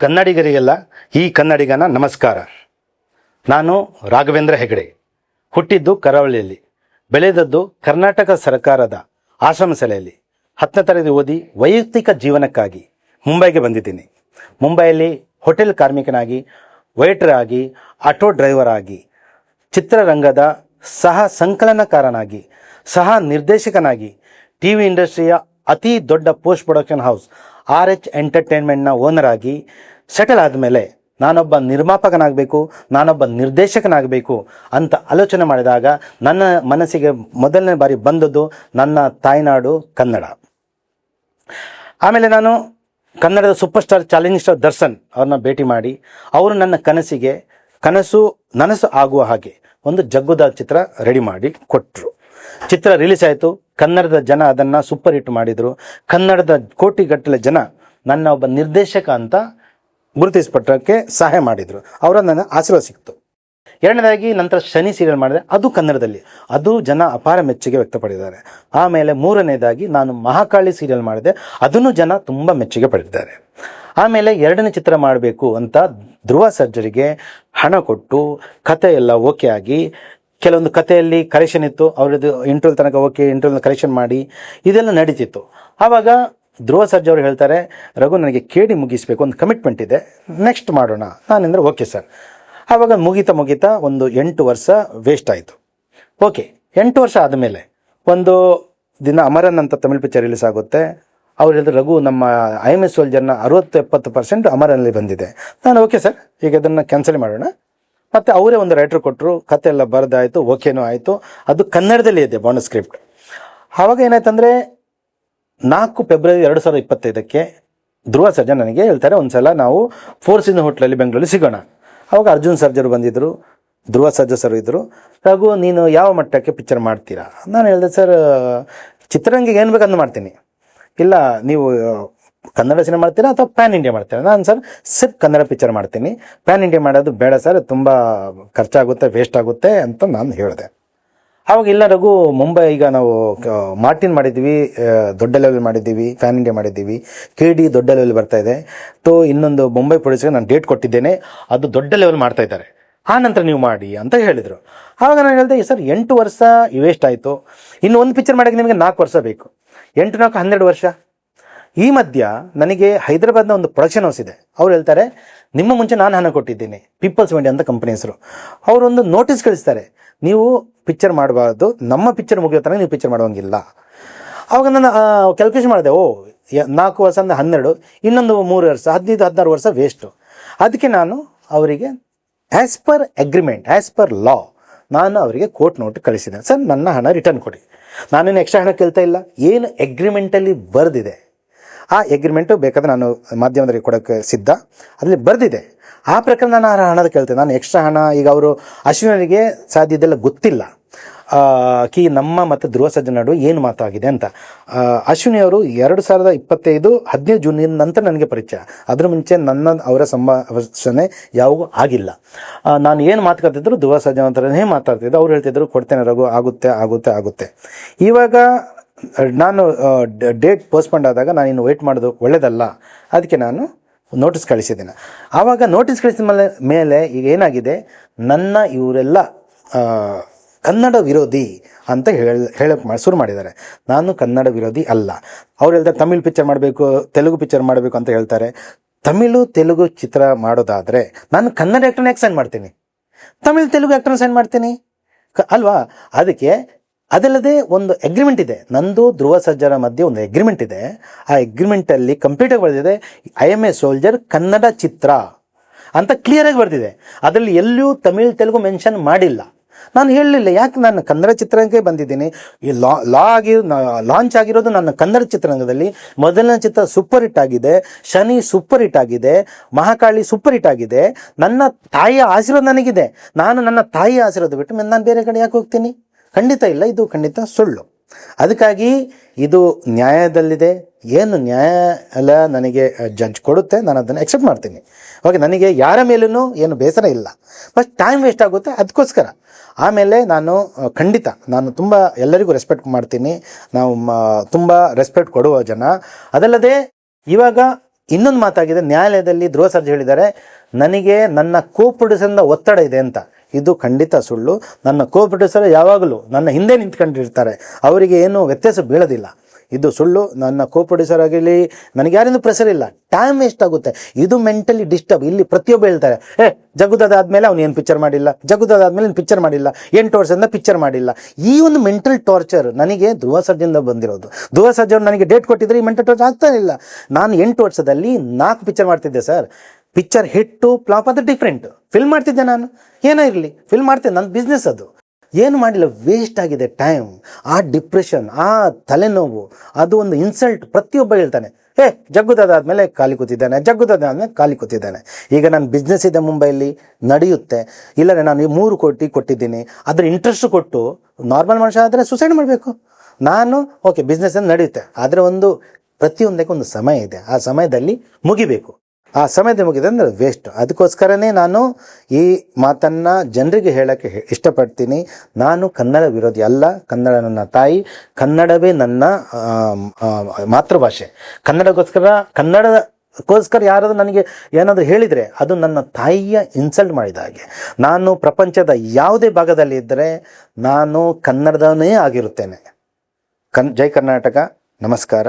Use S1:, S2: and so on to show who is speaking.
S1: ಕನ್ನಡಿಗರಿಗೆಲ್ಲ ಈ ಕನ್ನಡಿಗನ ನಮಸ್ಕಾರ. ನಾನು ರಾಘವೇಂದ್ರ ಹೆಗಡೆ. ಹುಟ್ಟಿದ್ದು ಕರಾವಳಿಯಲ್ಲಿ. ಬೆಳೆದದ್ದು ಕರ್ನಾಟಕ ಸರ್ಕಾರದ ಆಶ್ರಮ ಶಾಲೆಯಲ್ಲಿ. ಹತ್ತನೇ ತರಗತಿ ಓದಿ ವೈಯಕ್ತಿಕ ಜೀವನಕ್ಕಾಗಿ ಮುಂಬೈಗೆ ಬಂದಿದ್ದೀನಿ. ಮುಂಬೈಯಲ್ಲಿ ಹೋಟೆಲ್ ಕಾರ್ಮಿಕನಾಗಿ ವೈಟರ್ ಆಗಿ ಆಟೋ ಡ್ರೈವರ್ ಆಗಿ, ಚಿತ್ರರಂಗದ ಸಹ ಸಂಕಲನಕಾರನಾಗಿ, ಸಹ ನಿರ್ದೇಶಕನಾಗಿ ಟಿ ವಿ ಇಂಡಸ್ಟ್ರಿಯ ಅತಿ ದೊಡ್ಡ post production house R H ಎಂಟರ್ಟೈನ್ಮೆಂಟ್ನ owner ಆಗಿ ಸೆಟಲ್ ಆದಮೇಲೆ ನಾನೊಬ್ಬ ನಿರ್ಮಾಪಕನಾಗಬೇಕು, ನಾನೊಬ್ಬ ನಿರ್ದೇಶಕನಾಗಬೇಕು ಅಂತ ಆಲೋಚನೆ ಮಾಡಿದಾಗ ನನ್ನ ಮನಸ್ಸಿಗೆ ಮೊದಲನೇ ಬಾರಿ ಬಂದದ್ದು ನನ್ನ ತಾಯ್ನಾಡು ಕನ್ನಡ. ಆಮೇಲೆ ನಾನು ಕನ್ನಡದ super star challenging star Darshan ಅವ್ರನ್ನ ಭೇಟಿ ಮಾಡಿ ಅವರು ನನ್ನ ಕನಸಿಗೆ, ಕನಸು, ನನಸು ಆಗುವ ಹಾಗೆ ಒಂದು ಜಗ್ಗುದ ಚಿತ್ರ ರೆಡಿ ಮಾಡಿ ಕೊಟ್ಟರು ಚಿತ್ರ ರಿಲೀಸ್ ಆಯಿತು. ಕನ್ನಡದ ಜನ ಅದನ್ನು ಸೂಪರ್ ಹಿಟ್ ಮಾಡಿದರು. ಕನ್ನಡದ ಕೋಟಿಗಟ್ಟಲೆ ಜನ ನನ್ನ ಒಬ್ಬ ನಿರ್ದೇಶಕ ಅಂತ ಗುರುತಿಸ್ಪಟ್ಟಕ್ಕೆ ಸಹಾಯ ಮಾಡಿದರು. ಅವರ ನನ್ನ ಆಶೀರ್ವಾದ ಸಿಕ್ತು. ಎರಡನೇದಾಗಿ ನಂತರ ಶನಿ ಸೀರಿಯಲ್ ಮಾಡಿದೆ. ಅದು ಕನ್ನಡದಲ್ಲಿ. ಅದು ಜನ ಅಪಾರ ಮೆಚ್ಚುಗೆ ವ್ಯಕ್ತಪಡಿದ್ದಾರೆ. ಆಮೇಲೆ ಮೂರನೇದಾಗಿ ನಾನು ಮಹಾಕಾಳಿ ಸೀರಿಯಲ್ ಮಾಡಿದೆ. ಅದನ್ನು ಜನ ತುಂಬ ಮೆಚ್ಚುಗೆ ಪಡೆದಿದ್ದಾರೆ. ಆಮೇಲೆ ಎರಡನೇ ಚಿತ್ರ ಮಾಡಬೇಕು ಅಂತ ಧ್ರುವ ಸರ್ಜರಿಗೆ ಹಣ ಕೊಟ್ಟು ಕತೆ ಎಲ್ಲ ಓಕೆ ಆಗಿ ಕೆಲವೊಂದು ಕಥೆಯಲ್ಲಿ ಕರೆಕ್ಷನ್ ಇತ್ತು, ಅವ್ರದ್ದು ಇಂಟ್ರೋಲ್ ತನಕ ಓಕೆ ಇಂಟ್ರೋಲ್ ಕರೆಕ್ಷನ್ ಮಾಡಿ, ಇದೆಲ್ಲ ನಡೀತಿತ್ತು. ಆವಾಗ ಧ್ರುವ ಸರ್ಜ್ ಅವರು ಹೇಳ್ತಾರೆ, ರಘು, ನನಗೆ ಕೇಳಿ ಮುಗಿಸ್ಬೇಕು, ಒಂದು ಕಮಿಟ್ಮೆಂಟ್ ಇದೆ ನೆಕ್ಸ್ಟ್ ಮಾಡೋಣ. ನಾನೆಂದ್ರೆ ಓಕೆ ಸರ್ ಆವಾಗ ಮುಗಿತಾ ಮುಗಿತಾ ಒಂದು ಎಂಟು ವರ್ಷ ವೇಸ್ಟ್ ಆಯಿತು. ಓಕೆ ಎಂಟು ವರ್ಷ ಆದಮೇಲೆ ಒಂದು ದಿನ ಅಮರನ್ ಅಂತ ತಮಿಳ್ ಪಿಕ್ಚರ್ ರಿಲೀಸ್ ಆಗುತ್ತೆ. ಅವ್ರು ಹೇಳಿದ್ರು, ರಘು, ನಮ್ಮ ಐ ಎಂ ಎಸ್ ಸೋಲ್ಜರ್ನ ಅರವತ್ತು ಎಪ್ಪತ್ತು ಪರ್ಸೆಂಟ್ ಅಮರನಲ್ಲಿ ಬಂದಿದೆ. ನಾನು ಓಕೆ ಸರ್ ಈಗ ಅದನ್ನು ಕ್ಯಾನ್ಸಲ್ ಮಾಡೋಣ. ಮತ್ತು ಅವರೇ ಒಂದು ರೈಟರ್ ಕೊಟ್ಟರು ಕತೆ ಎಲ್ಲ ಬರೆದಾಯಿತು, ಓಕೆನೂ ಆಯಿತು. ಅದು ಕನ್ನಡದಲ್ಲಿ ಇದೆ ಬಾಂಡ್ ಸ್ಕ್ರಿಪ್ಟ್ ಆವಾಗ ಏನಾಯ್ತಂದರೆ, ನಾಲ್ಕು ಫೆಬ್ರವರಿ ಎರಡು ಸಾವಿರದ ಇಪ್ಪತ್ತೈದಕ್ಕೆ ಧ್ರುವ ಸರ್ಜನ್ ನನಗೆ ಹೇಳ್ತಾರೆ, ಒಂದ್ಸಲ ನಾವು ಫೋರ್ ಸೀಸನ್ ಹೋಟ್ಲಲ್ಲಿ ಬೆಂಗಳೂರಲ್ಲಿ ಸಿಗೋಣ. ಅವಾಗ ಅರ್ಜುನ್ ಸರ್ಜರು ಬಂದಿದ್ದರು ಧ್ರುವ ಸರ್ಜಾ ಸರ್ ಇದ್ದರು ಹಾಗೂ ನೀನು ಯಾವ ಮಟ್ಟಕ್ಕೆ ಪಿಕ್ಚರ್ ಮಾಡ್ತೀರಾ? ನಾನು ಹೇಳಿದೆ, ಸರ್ ಚಿತ್ರರಂಗಿಗೆ ಏನು ಬೇಕಂದು ಮಾಡ್ತೀನಿ. ಇಲ್ಲ, ನೀವು ಕನ್ನಡ ಸಿನಿಮಾ ಮಾಡ್ತೀರಾ ಅಥವಾ ಪ್ಯಾನ್ ಇಂಡಿಯಾ ಮಾಡ್ತೀರಾ? ನಾನು ಸರ್ ಸಿರ್ಫ್ ಕನ್ನಡ ಪಿಕ್ಚರ್ ಮಾಡ್ತೀನಿ. ಪ್ಯಾನ್ ಇಂಡಿಯಾ ಮಾಡೋದು ಬೇಡ ಸರ್ ತುಂಬ ಖರ್ಚಾಗುತ್ತೆ ವೇಸ್ಟ್ ಆಗುತ್ತೆ ಅಂತ ನಾನು ಹೇಳಿದೆ. ಆವಾಗ ಇಲ್ಲ ರಘು, ಮುಂಬೈ ಈಗ ನಾವು ಮಾರ್ಟಿನ್ ಮಾಡಿದ್ದೀವಿ ದೊಡ್ಡ ಲೆವೆಲ್ ಮಾಡಿದ್ದೀವಿ ಫ್ಯಾನ್ ಇಂಡಿಯಾ ಮಾಡಿದ್ದೀವಿ. ಕೆ ಡಿ ದೊಡ್ಡ ಲೆವೆಲ್ ಬರ್ತಾ ಇದೆ. ತೋ ಇನ್ನೊಂದು ಮುಂಬೈ ಪೊಲೀಸ್ಗೆ ನಾನು ಡೇಟ್ ಕೊಟ್ಟಿದ್ದೇನೆ. ಅದು ದೊಡ್ಡ ಲೆವೆಲ್ ಮಾಡ್ತಾ ಇದ್ದಾರೆ. ಆ ನಂತರ ನೀವು ಮಾಡಿ ಅಂತ ಹೇಳಿದರು. ಆವಾಗ ನಾನು ಹೇಳಿದೆ, ಸರ್, ಎಂಟು ವರ್ಷ ವೇಸ್ಟ್ ಆಯಿತು. ಇನ್ನು ಒಂದು ಪಿಕ್ಚರ್ ಮಾಡೋಕ್ಕೆ ನಿಮಗೆ ನಾಲ್ಕು ವರ್ಷ ಬೇಕು. ಎಂಟು ನಾಲ್ಕು ಹನ್ನೆರಡು ವರ್ಷ. ಈ ಮಧ್ಯ ನನಗೆ ಹೈದರಾಬಾದ್ನ ಒಂದು ಪ್ರೊಡಕ್ಷನ್ ಹೌಸ್ ಇದೆ. ಅವ್ರು ಹೇಳ್ತಾರೆ, ನಿಮ್ಮ ಮುಂಚೆ ನಾನು ಹಣ ಕೊಟ್ಟಿದ್ದೀನಿ ಪೀಪಲ್ಸ್ ವೆಂಡಿ ಅಂತ ಕಂಪನಿ ಹೆಸರು. ಅವರೊಂದು ನೋಟಿಸ್ ಕಳಿಸ್ತಾರೆ, ನೀವು ಪಿಕ್ಚರ್ ಮಾಡಬಾರ್ದು, ನಮ್ಮ ಪಿಕ್ಚರ್ ಮುಗಿಯೋ ತನಕ ನೀವು ಪಿಕ್ಚರ್ ಮಾಡುವಂಗಿಲ್ಲ. ಅವಾಗ ನಾನು ಕ್ಯಾಲ್ಕುಲೇಷನ್ ಮಾಡಿದೆ, ಓ ನಾಲ್ಕು ವರ್ಷ ಅಂದರೆ ಹನ್ನೆರಡು, ಇನ್ನೊಂದು ಮೂರು ವರ್ಷ, ಹದಿನೈದು, ಹದಿನಾರು ವರ್ಷ ವೇಸ್ಟು ಅದಕ್ಕೆ ನಾನು ಅವರಿಗೆ as per agreement as per law ನಾನು ಅವರಿಗೆ ಕೋರ್ಟ್ ನೋಟ್ ಕಳಿಸಿದೆ. ಸರ್, ನನ್ನ ಹಣ ರಿಟರ್ನ್ ಕೊಡಿ. ನಾನೇನು ಎಕ್ಸ್ಟ್ರಾ ಹಣ ಕೇಳ್ತಾ ಇಲ್ಲ? ಏನು ಅಗ್ರಿಮೆಂಟಲ್ಲಿ ಬರೆದಿದೆ? ಆ ಎಗ್ರಿಮೆಂಟು ಬೇಕಾದ್ರೆ ನಾನು ಮಾಧ್ಯಮದಲ್ಲಿ ಕೊಡೋಕ್ಕೆ ಸಿದ್ಧ. ಅದರಲ್ಲಿ ಬರೆದಿದೆ. ಆ ಪ್ರಕಾರ ನಾನು ಆ ಹಣದ ಕೇಳ್ತೇನೆ. ನಾನು ಎಕ್ಸ್ಟ್ರಾ ಹಣ, ಈಗ ಅವರು ಅಶ್ವಿನರಿಗೆ ಸಾಧ್ಯ ಇದೆಲ್ಲ ಗೊತ್ತಿಲ್ಲ. ಕಿ ನಮ್ಮ ಮತ್ತು ಧ್ರುವ ಸರ್ಜನ್ ನಡುವೆ ಏನು ಮಾತಾಗಿದೆ ಅಂತ. ಅಶ್ವಿನಿ ಅವರು ಎರಡು ಸಾವಿರದ ಇಪ್ಪತ್ತೈದು ಹದಿನೈದು ಜೂನ್ ನಂತರ ನನಗೆ ಪರಿಚಯ. ಅದ್ರ ಮುಂಚೆ ನನ್ನ, ಅವರ ಸಂಭಾಷಣೆ ಯಾವಾಗೂ ಆಗಿಲ್ಲ. ನಾನು ಏನು ಮಾತುಕತಿದ್ರು ಧ್ರುವ ಸಜ್ಜನ ಹತ್ರನೇ ಮಾತಾಡ್ತಿದ್ದೆ. ಅವ್ರು ಹೇಳ್ತಿದ್ರು, ಕೊಡ್ತೇನೆ ರಘು, ಆಗುತ್ತೆ ಆಗುತ್ತೆ ಆಗುತ್ತೆ. ಇವಾಗ ನಾನು ಡೇಟ್ ಪೋಸ್ಟ್ಪೋಂಡ್ ಆದಾಗ ನಾನು ಇನ್ನು ವೆಯ್ಟ್ ಮಾಡೋದು ಒಳ್ಳೇದಲ್ಲ. ಅದಕ್ಕೆ ನಾನು ನೋಟಿಸ್ ಕಳಿಸಿದ್ದೇನೆ. ಆವಾಗ ನೋಟಿಸ್ ಕಳಿಸಿದ ಮೇಲೆ ಮೇಲೆ ಈಗ ಏನಾಗಿದೆ? ನನ್ನ ಇವರೆಲ್ಲ ಕನ್ನಡ ವಿರೋಧಿ ಅಂತ ಹೇಳ ಹೇಳಕ್ಕೆ ಶುರು ಮಾಡಿದ್ದಾರೆ. ನಾನು ಕನ್ನಡ ವಿರೋಧಿ ಅಲ್ಲ. ಅವ್ರು ಹೇಳ್ತಾರೆ ತಮಿಳ್ ಪಿಕ್ಚರ್ ಮಾಡಬೇಕು, ತೆಲುಗು ಪಿಕ್ಚರ್ ಮಾಡಬೇಕು ಅಂತ ಹೇಳ್ತಾರೆ. ತಮಿಳು ತೆಲುಗು ಚಿತ್ರ ಮಾಡೋದಾದರೆ ನಾನು ಕನ್ನಡ ಆ್ಯಕ್ಟರ್ನ ಯಾಕೆ ಸೈನ್ ಮಾಡ್ತೀನಿ? ತಮಿಳು ತೆಲುಗು ಆ್ಯಕ್ಟರ್ನ ಸೈನ್ ಮಾಡ್ತೀನಿ? ಅಲ್ವಾ? ಅದಕ್ಕೆ ಅದಲ್ಲದೆ ಒಂದು ಅಗ್ರಿಮೆಂಟ್ ಇದೆ. ನಂದು ಧ್ರುವ ಸರ್ಜರ ಮಧ್ಯೆ ಒಂದು ಅಗ್ರಿಮೆಂಟ್ ಇದೆ. ಆ ಅಗ್ರಿಮೆಂಟಲ್ಲಿ ಕಂಪ್ಲೀಟಾಗಿ ಬರೆದಿದೆ I am a soldier Kannada ಚಿತ್ರ ಅಂತ ಕ್ಲಿಯರಾಗಿ ಬರೆದಿದೆ. ಅದರಲ್ಲಿ ಎಲ್ಲೂ ತಮಿಳ್, ತೆಲುಗು ಮೆನ್ಷನ್ ಮಾಡಿಲ್ಲ. ನಾನು ಹೇಳಲಿಲ್ಲ, ಯಾಕೆ ನಾನು ಕನ್ನಡ ಚಿತ್ರರಂಗಕ್ಕೆ ಬಂದಿದ್ದೀನಿ? ಈ ಲಾ ಲಾ ಆಗಿ ಲಾಂಚ್ ಆಗಿರೋದು ನನ್ನ ಕನ್ನಡ ಚಿತ್ರರಂಗದಲ್ಲಿ ಮೊದಲನೇ ಚಿತ್ರ ಸೂಪರ್ ಹಿಟ್ ಆಗಿದೆ, ಶನಿ ಸೂಪರ್ ಹಿಟ್ ಆಗಿದೆ, ಮಹಾಕಾಳಿ ಸೂಪರ್ ಹಿಟ್ ಆಗಿದೆ. ನನ್ನ ತಾಯಿಯ ಆಶೀರ್ವಾದ ನನಗಿದೆ. ನಾನು ನನ್ನ ತಾಯಿಯ ಆಶೀರ್ವಾದ ಬಿಟ್ಟು, ನಾನು ಬೇರೆ ಕಡೆ ಯಾಕೆ ಹೋಗ್ತೀನಿ? ಖಂಡಿತ ಇಲ್ಲ, ಇದು ಖಂಡಿತ ಸುಳ್ಳು. ಅದಕ್ಕಾಗಿ ಇದು ನ್ಯಾಯದಲ್ಲಿದೆ. ಏನು ನ್ಯಾಯಾಲಯ ನನಗೆ ಜಡ್ಜ್ ಕೊಡುತ್ತೆ, ನಾನು ಅದನ್ನು ಎಕ್ಸೆಪ್ಟ್ ಮಾಡ್ತೀನಿ. ಓಕೆ ನನಗೆ ಯಾರ ಮೇಲೂ ಏನು ಬೇಸರ ಇಲ್ಲ. ಬಟ್ ಟೈಮ್ ವೇಸ್ಟ್ ಆಗುತ್ತೆ ಅದಕ್ಕೋಸ್ಕರ ಆಮೇಲೆ ನಾನು ಖಂಡಿತ ನಾನು ತುಂಬ ಎಲ್ಲರಿಗೂ ರೆಸ್ಪೆಕ್ಟ್ ಮಾಡ್ತೀನಿ. ನಾವು ತುಂಬ ರೆಸ್ಪೆಕ್ಟ್ ಕೊಡುವ ಜನ. ಅದಲ್ಲದೆ, ಇವಾಗ ಇನ್ನೊಂದು ಮಾತಾಗಿದೆ, ನ್ಯಾಯಾಲಯದಲ್ಲಿ ಧ್ರುವ ಸರ್ಜಿ ಹೇಳಿದ್ದಾರೆ, ನನಗೆ ನನ್ನ ಕೋ ಒತ್ತಡ ಇದೆ ಅಂತ. ಇದು ಖಂಡಿತ ಸುಳ್ಳು. ನನ್ನ ಕೋ ಪ್ರೊಡ್ಯೂಸರ್ ಯಾವಾಗಲೂ ನನ್ನ ಹಿಂದೆ ನಿಂತ್ಕೊಂಡಿರ್ತಾರೆ. ಅವರಿಗೆ ಏನು ವ್ಯತ್ಯಾಸ ಬೀಳೋದಿಲ್ಲ. ಇದು ಸುಳ್ಳು. ನನ್ನ ಕೋ ಪ್ರೊಡ್ಯೂಸರ್ ಆಗಲಿ ನನಗೆ ಯಾರಿಂದ ಪ್ರೆಸರ್ ಇಲ್ಲ. ಟೈಮ್ ವೇಸ್ಟ್ ಆಗುತ್ತೆ. ಇದು ಮೆಂಟಲಿ ಡಿಸ್ಟರ್ಬ್ ಇಲ್ಲಿ ಪ್ರತಿಯೊಬ್ಬ ಹೇಳ್ತಾರೆ, ಏ ಜಗುದಾದ ಆದಮೇಲೆ ಅವ್ನು ಏನು ಪಿಕ್ಚರ್ ಮಾಡಿಲ್ಲ? ಜಗುದಾದ ಆದಮೇಲೆ ಪಿಕ್ಚರ್ ಮಾಡಿಲ್ಲ? ಎಂಟು ವರ್ಷದಿಂದ ಪಿಕ್ಚರ್ ಮಾಡಿಲ್ಲ? ಈ ಒಂದು ಮೆಂಟಲ್ ಟಾರ್ಚರ್ ನನಗೆ ಧ್ರುವ ಸರ್ಜಿಂದ ಬಂದಿರೋದು. ಧ್ರುವ ಸರ್ಜನ್ ನನಗೆ ಡೇಟ್ ಕೊಟ್ಟಿದ್ರೆ ಈ ಮೆಂಟಲ್ ಟಾರ್ಚರ್ ಆಗ್ತಾ ಇಲ್ಲ. ನಾನು ಎಂಟು ವರ್ಷದಲ್ಲಿ ನಾಲ್ಕು ಪಿಕ್ಚರ್ ಮಾಡ್ತಿದ್ದೆ ಸರ್ ಪಿಕ್ಚರ್ ಹಿಟ್ಟು ಫ್ಲಾಪ್ ಅದು ಡಿಫ್ರೆಂಟ್ ಫಿಲ್ಮ್ ಮಾಡ್ತಿದ್ದೆ ನಾನು. ಏನೋ ಇರಲಿ. ಫಿಲ್ಮ್ ಮಾಡ್ತಿದ್ದೆ. ನನ್ನ ಬಿಸ್ನೆಸ್ ಅದು. ಏನು ಮಾಡಿಲ್ಲ. ವೇಸ್ಟ್ ಆಗಿದೆ ಟೈಮ್ ಆ ಡಿಪ್ರೆಷನ್ ಆ ತಲೆನೋವು, ಅದು ಒಂದು ಇನ್ಸಲ್ಟ್ ಪ್ರತಿಯೊಬ್ಬ ಹೇಳ್ತಾನೆ. ಏ ಜಗ್ಗುದಾದ್ಮೇಲೆ ಖಾಲಿ ಕೂತಿದ್ದಾನೆ ಜಗ್ಗುದಾದ್ಮೇಲೆ ಖಾಲಿ ಕೂತಿದ್ದಾನೆ. ಈಗ ನನ್ನ ಬಿಸ್ನೆಸ್ ಇದೆ ಮುಂಬೈಲಿ, ನಡೆಯುತ್ತೆ. ಇಲ್ಲರೆ ನಾನು ಮೂರು ಕೋಟಿ ಕೊಟ್ಟಿದ್ದೀನಿ. ಅದ್ರ ಇಂಟ್ರೆಸ್ಟ್ ಕೊಟ್ಟು ನಾರ್ಮಲ್ ಮನುಷ್ಯ ಆದರೆ ಸುಸೈಡ್ ಮಾಡಬೇಕು. ನಾನು ಓಕೆ ಬಿಸ್ನೆಸ್ ನಡೆಯುತ್ತೆ. ಆದರೆ ಒಂದು ಪ್ರತಿಯೊಂದಕ್ಕೆ ಒಂದು ಸಮಯ ಇದೆ. ಆ ಸಮಯದಲ್ಲಿ ಮುಗಿಬೇಕು. ಆ ಸಮಯದ ಮುಗಿದೆ ಅಂದರೆ ವೇಸ್ಟ್ ಅದಕ್ಕೋಸ್ಕರನೇ ನಾನು ಈ ಮಾತನ್ನು ಜನರಿಗೆ ಹೇಳೋಕ್ಕೆ ಇಷ್ಟಪಡ್ತೀನಿ. ನಾನು ಕನ್ನಡ ವಿರೋಧಿ ಅಲ್ಲ. ಕನ್ನಡ ನನ್ನ ತಾಯಿ. ಕನ್ನಡವೇ ನನ್ನ ಮಾತೃಭಾಷೆ. ಕನ್ನಡಕ್ಕೋಸ್ಕರ ಕನ್ನಡಕ್ಕೋಸ್ಕರ ಯಾರಾದರೂ ನನಗೆ ಏನಾದರೂ ಹೇಳಿದರೆ ಅದು ನನ್ನ ತಾಯಿಯ ಇನ್ಸಲ್ಟ್ ಮಾಡಿದ ಹಾಗೆ. ನಾನು ಪ್ರಪಂಚದ ಯಾವುದೇ ಭಾಗದಲ್ಲಿ ಇದ್ದರೆ ನಾನು ಕನ್ನಡದವನೇ ಆಗಿರುತ್ತೇನೆ. ಕನ್ ಜೈ ಕರ್ನಾಟಕ. ನಮಸ್ಕಾರ.